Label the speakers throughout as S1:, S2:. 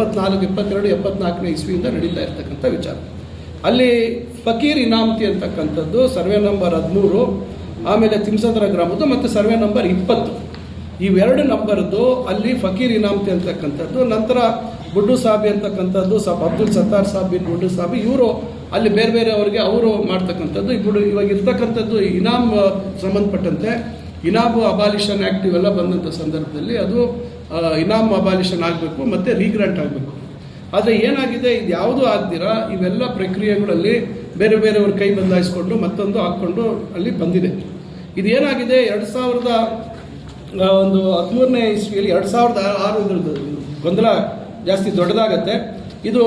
S1: ಇಪ್ಪತ್ನಾಲ್ಕು, ಇಪ್ಪತ್ತೆರಡು, ಎಪ್ಪತ್ನಾಲ್ಕನೇ ಇಸ್ವಿಯಿಂದ ನಡೀತಾ ಇರ್ತಕ್ಕಂಥ ವಿಚಾರ. ಅಲ್ಲಿ ಫಕೀರ್ ಇನಾಮತಿ ಅಂತಕ್ಕಂಥದ್ದು, ಸರ್ವೆ ನಂಬರ್ ಹದಿಮೂರು, ಆಮೇಲೆ ತಿಮ್ಸಂದ್ರ ಗ್ರಾಮದ್ದು, ಮತ್ತು ಸರ್ವೆ ನಂಬರ್ ಇಪ್ಪತ್ತು. ಇವೆರಡು ನಂಬರ್ದು ಅಲ್ಲಿ ಫಕೀರ್ ಇನಾಮತಿ ಅಂತಕ್ಕಂಥದ್ದು, ನಂತರ ಗುಡ್ಡು ಸಾಬಿ ಅಂತಕ್ಕಂಥದ್ದು, ಸಾಬ್ ಅಬ್ದುಲ್ ಸತ್ತಾರ್ ಸಾಬ್ ಬಿನ್ ಗುಡ್ಡು ಸಾಬಿ, ಇವರು ಅಲ್ಲಿ ಬೇರೆ ಬೇರೆ ಅವರಿಗೆ ಅವರು ಮಾಡ್ತಕ್ಕಂಥದ್ದು. ಇಬ್ಬರು ಇವಾಗ ಇರ್ತಕ್ಕಂಥದ್ದು ಇನಾಮ್ ಸಂಬಂಧಪಟ್ಟಂತೆ. ಇನಾಮ್ ಅಬಾಲಿಷನ್ ಆ್ಯಕ್ಟ್ ಇವೆಲ್ಲ ಬಂದಂಥ ಸಂದರ್ಭದಲ್ಲಿ ಅದು ಇನಾಮ್ ಅಬಾಲಿಷನ್ ಆಗಬೇಕು ಮತ್ತು ರೀಗ್ರಾಂಟ್ ಆಗಬೇಕು. ಆದರೆ ಏನಾಗಿದೆ? ಇದು ಯಾವುದೂ ಆಗ್ದಿರಾ ಇವೆಲ್ಲ ಪ್ರಕ್ರಿಯೆಗಳಲ್ಲಿ ಬೇರೆ ಬೇರೆಯವ್ರ ಕೈ ಬದಲಾಯಿಸ್ಕೊಂಡು ಮತ್ತೊಂದು ಹಾಕ್ಕೊಂಡು ಅಲ್ಲಿ ಬಂದಿದೆ. ಇದು ಏನಾಗಿದೆ ಎರಡು ಸಾವಿರದ ಒಂದು ಹದಿಮೂರನೇ ಇಸ್ವಿಯಲ್ಲಿ ಎರಡು ಸಾವಿರದ ಆರು ಇದ್ರದ್ದು ಗೊಂದಲ ಜಾಸ್ತಿ ದೊಡ್ಡದಾಗತ್ತೆ. ಇದು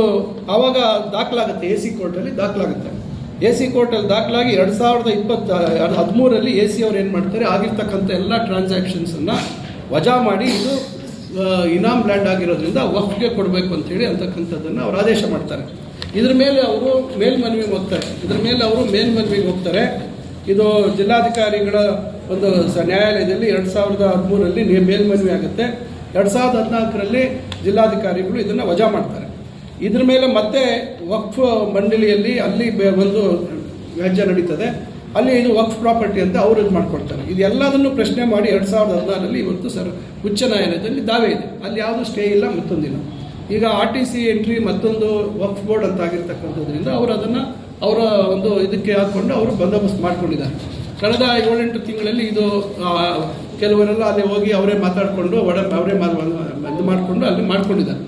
S1: ಆವಾಗ ದಾಖಲಾಗುತ್ತೆ. ಎ ಸಿ ಕೋರ್ಟಲ್ಲಿ ದಾಖಲಾಗುತ್ತೆ. ಎ ಸಿ ಕೋರ್ಟಲ್ಲಿ ದಾಖಲಾಗಿ ಎರಡು ಸಾವಿರದ ಇಪ್ಪತ್ತ ಹದಿಮೂರಲ್ಲಿ ಎ ಸಿ ಅವ್ರು ಏನು ಮಾಡ್ತಾರೆ? ಆಗಿರ್ತಕ್ಕಂಥ ಎಲ್ಲ ಟ್ರಾನ್ಸಾಕ್ಷನ್ಸನ್ನು ವಜಾ ಮಾಡಿ ಇದು ಇನಾಮ್ ಲ್ಯಾಂಡ್ ಆಗಿರೋದ್ರಿಂದ ವಕ್ಫ್ಗೆ ಕೊಡಬೇಕು ಅಂತೇಳಿ ಅಂತಕ್ಕಂಥದ್ದನ್ನು ಅವರು ಆದೇಶ ಮಾಡ್ತಾರೆ. ಇದ್ರ ಮೇಲೆ ಅವರು ಮೇಲ್ಮನವಿಗೆ ಹೋಗ್ತಾರೆ. ಇದ್ರ ಮೇಲೆ ಅವರು ಮೇಲ್ಮನವಿಗೆ ಹೋಗ್ತಾರೆ. ಇದು ಜಿಲ್ಲಾಧಿಕಾರಿಗಳ ಒಂದು ನ್ಯಾಯಾಲಯದಲ್ಲಿ ಎರಡು ಸಾವಿರದ ಹದಿಮೂರರಲ್ಲಿ ಮೇಲ್ಮನವಿ ಆಗುತ್ತೆ. ಎರಡು ಸಾವಿರದ ಹದಿನಾಲ್ಕರಲ್ಲಿ ಜಿಲ್ಲಾಧಿಕಾರಿಗಳು ಇದನ್ನು ವಜಾ ಮಾಡ್ತಾರೆ. ಇದ್ರ ಮೇಲೆ ಮತ್ತೆ ವಕ್ಫ್ ಮಂಡಳಿಯಲ್ಲಿ ಅಲ್ಲಿ ಒಂದು ವ್ಯಾಜ್ಯ ನಡೀತದೆ. ಅಲ್ಲಿ ಇದು ವಕ್ಫ್ ಪ್ರಾಪರ್ಟಿ ಅಂತ ಅವರು ಇದು ಮಾಡ್ಕೊಳ್ತಾರೆ ಇದೆಲ್ಲದನ್ನು ಪ್ರಶ್ನೆ ಮಾಡಿ ಎರಡು ಸಾವಿರದ ಹದಿನಾರರಲ್ಲಿ ಇವತ್ತು ಸರ್ ಉಚ್ಚ ನ್ಯಾಯಾಲಯದಲ್ಲಿ ದಾವೆ ಇದೆ. ಅಲ್ಲಿ ಯಾವುದು ಸ್ಟೇ ಇಲ್ಲ, ಮತ್ತೊಂದಿಲ್ಲ. ಈಗ ಆರ್ ಟಿ ಸಿ ಎಂಟ್ರಿ ಮತ್ತೊಂದು ವಕ್ಫ್ ಬೋರ್ಡ್ ಅಂತ ಆಗಿರ್ತಕ್ಕಂಥದ್ರಿಂದ ಅವರು ಅದನ್ನು ಅವರ ಒಂದು ಇದಕ್ಕೆ ಹಾಕ್ಕೊಂಡು ಅವರು ಬಂದೋಬಸ್ತ್ ಮಾಡ್ಕೊಂಡಿದ್ದಾರೆ. ಕಳೆದ ಏಳೆಂಟು ತಿಂಗಳಲ್ಲಿ ಇದು ಕೆಲವರೆಲ್ಲ ಅಲ್ಲಿ ಹೋಗಿ ಅವರೇ ಮಾತಾಡಿಕೊಂಡು ಒಡ, ಅವರೇ ಇದು ಮಾಡಿಕೊಂಡು ಅಲ್ಲಿ ಮಾಡ್ಕೊಂಡಿದ್ದಾರೆ.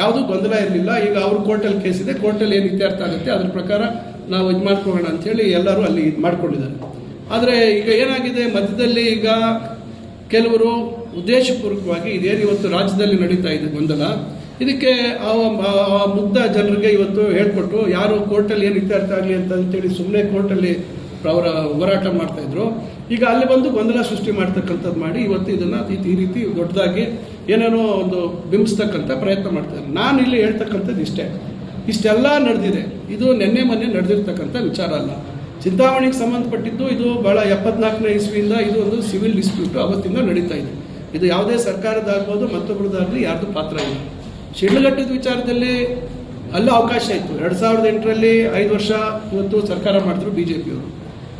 S1: ಯಾವುದೂ ಗೊಂದಲ ಇರಲಿಲ್ಲ. ಈಗ ಅವ್ರ ಕೋರ್ಟಲ್ಲಿ ಕೇಸ್ ಇದೆ. ಕೋರ್ಟಲ್ಲಿ ಏನು ಇತ್ಯರ್ಥ ಆಗುತ್ತೆ? ಅದ್ರ ಪ್ರಕಾರ ನಾವು ಇದು ಮಾಡ್ಕೊಳ್ಳೋಣ ಅಂಥೇಳಿ ಎಲ್ಲರೂ ಅಲ್ಲಿ ಇದು ಮಾಡ್ಕೊಂಡಿದ್ದಾರೆ. ಆದರೆ ಈಗ ಏನಾಗಿದೆ? ಮಧ್ಯದಲ್ಲಿ ಈಗ ಕೆಲವರು ಉದ್ದೇಶಪೂರ್ವಕವಾಗಿ ಇದೇನು ಇವತ್ತು ರಾಜ್ಯದಲ್ಲಿ ನಡೀತಾ ಇದೆ ಗೊಂದಲ? ಇದಕ್ಕೆ ಆ ಮುಗ್ಧ ಜನರಿಗೆ ಇವತ್ತು ಹೇಳ್ಕೊಟ್ಟು ಯಾರು ಕೋರ್ಟಲ್ಲಿ ಏನು ಇತ್ಯರ್ಥ ಆಗಲಿ ಅಂತ ಅಂತೇಳಿ ಸುಮ್ಮನೆ ಕೋರ್ಟಲ್ಲಿ ಅವರ ಹೋರಾಟ ಮಾಡ್ತಾಯಿದ್ರು ಈಗ ಅಲ್ಲಿ ಬಂದು ಗೊಂದಲ ಸೃಷ್ಟಿ ಮಾಡ್ತಕ್ಕಂಥದ್ದು ಮಾಡಿ ಇವತ್ತು ಇದನ್ನು ಈ ರೀತಿ ದೊಡ್ಡದಾಗಿ ಏನೇನೋ ಒಂದು ಬಿಂಬಿಸ್ತಕ್ಕಂಥ ಪ್ರಯತ್ನ ಮಾಡ್ತಾರೆ ನಾನು ಇಲ್ಲಿ ಹೇಳ್ತಕ್ಕಂಥದ್ದು ಇಷ್ಟೇ. ಇಷ್ಟೆಲ್ಲ ನಡೆದಿದೆ. ಇದು ನಿನ್ನೆ ಮೊನ್ನೆ ನಡೆದಿರ್ತಕ್ಕಂಥ ವಿಚಾರ ಅಲ್ಲ. ಚಿಂತಾಮಣಿಗೆ ಸಂಬಂಧಪಟ್ಟಿದ್ದು ಇದು ಭಾಳ ಎಪ್ಪತ್ನಾಲ್ಕನೇ ಇಸ್ವಿಯಿಂದ ಇದು ಒಂದು ಸಿವಿಲ್ ಡಿಸ್ಪ್ಯೂಟ್ ಅವತ್ತಿಂದ ನಡೀತಾ ಇದೆ. ಇದು ಯಾವುದೇ ಸರ್ಕಾರದಾಗ್ಬೋದು ಮತ್ತೊಬ್ಬರದಾಗಲಿ ಯಾರ್ದು ಪಾತ್ರ ಇಲ್ಲ. ಶಿಡ್ಲಘಟ್ಟದ ವಿಚಾರದಲ್ಲಿ ಅಲ್ಲೂ ಅವಕಾಶ ಇತ್ತು. ಎರಡು ಸಾವಿರದ ಎಂಟರಲ್ಲಿ ಐದು ವರ್ಷ ಇವತ್ತು ಸರ್ಕಾರ ಮಾಡಿದ್ರು ಬಿ ಜೆ ಪಿಯವರು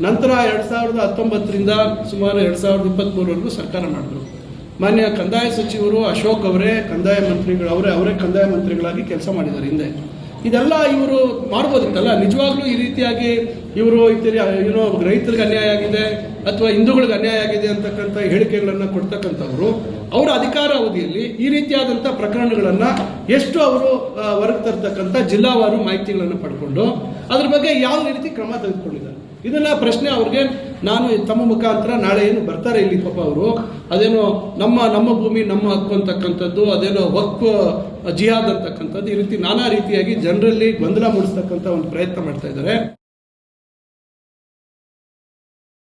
S1: ನಂತರ ಎರಡು ಸಾವಿರದ ಹತ್ತೊಂಬತ್ತರಿಂದ ಸುಮಾರು ಎರಡು ಸಾವಿರದ ಇಪ್ಪತ್ತ್ಮೂರವರೆಗೂ ಸರ್ಕಾರ ಮಾಡಿದ್ರು ಮಾನ್ಯ ಕಂದಾಯ ಸಚಿವರು ಅಶೋಕ್ ಅವರೇ, ಕಂದಾಯ ಮಂತ್ರಿಗಳು ಅವರೇ ಅವರೇ ಕಂದಾಯ ಮಂತ್ರಿಗಳಾಗಿ ಕೆಲಸ ಮಾಡಿದ್ದಾರೆ ಹಿಂದೆ. ಇದೆಲ್ಲ ಇವರು ಮಾಡ್ಬೋದಿತ್ತಲ್ಲ? ನಿಜವಾಗ್ಲೂ ಈ ರೀತಿಯಾಗಿ ಇವರು ಇತರ ಏನೋ ರೈತರಿಗೆ ಅನ್ಯಾಯ ಆಗಿದೆ ಅಥವಾ ಹಿಂದೂಗಳಿಗೆ ಅನ್ಯಾಯ ಆಗಿದೆ ಅಂತಕ್ಕಂಥ ಹೇಳಿಕೆಗಳನ್ನು ಕೊಡ್ತಕ್ಕಂಥವ್ರು, ಅವರ ಅಧಿಕಾರ ಅವಧಿಯಲ್ಲಿ ಈ ರೀತಿಯಾದಂಥ ಪ್ರಕರಣಗಳನ್ನು ಎಷ್ಟು ಅವರು ಹೊರಗೆ ತರ್ತಕ್ಕಂಥ ಜಿಲ್ಲಾವಾರು ಮಾಹಿತಿಗಳನ್ನು ಪಡ್ಕೊಂಡು ಅದ್ರ ಬಗ್ಗೆ ಯಾವ ರೀತಿ ಕ್ರಮ ತೆಗೆದುಕೊಂಡಿದ್ದಾರೆ. ಇದನ್ನ ಪ್ರಶ್ನೆ ಅವ್ರಿಗೆ ನಾನು ತಮ್ಮ ಮುಖಾಂತರ ನಾಳೆ ಏನು ಬರ್ತಾರೆ ಇಲ್ಲಿ ಪಾಪ ಅವರು. ಅದೇನೋ ನಮ್ಮ ನಮ್ಮ ಭೂಮಿ, ನಮ್ಮ ಹಕ್ಕು ಅಂತಕ್ಕಂಥದ್ದು, ಅದೇನೋ ವಕ್ಫ್, ಜಿಹಾದ್ ಅಂತಕ್ಕಂಥದ್ದು ಈ ರೀತಿ ನಾನಾ ರೀತಿಯಾಗಿ ಜನರಲ್ಲಿ ಗೊಂದಲ ಮೂಡಿಸ್ತಕ್ಕಂಥ ಒಂದು ಪ್ರಯತ್ನ ಮಾಡ್ತಾ ಇದ್ದಾರೆ.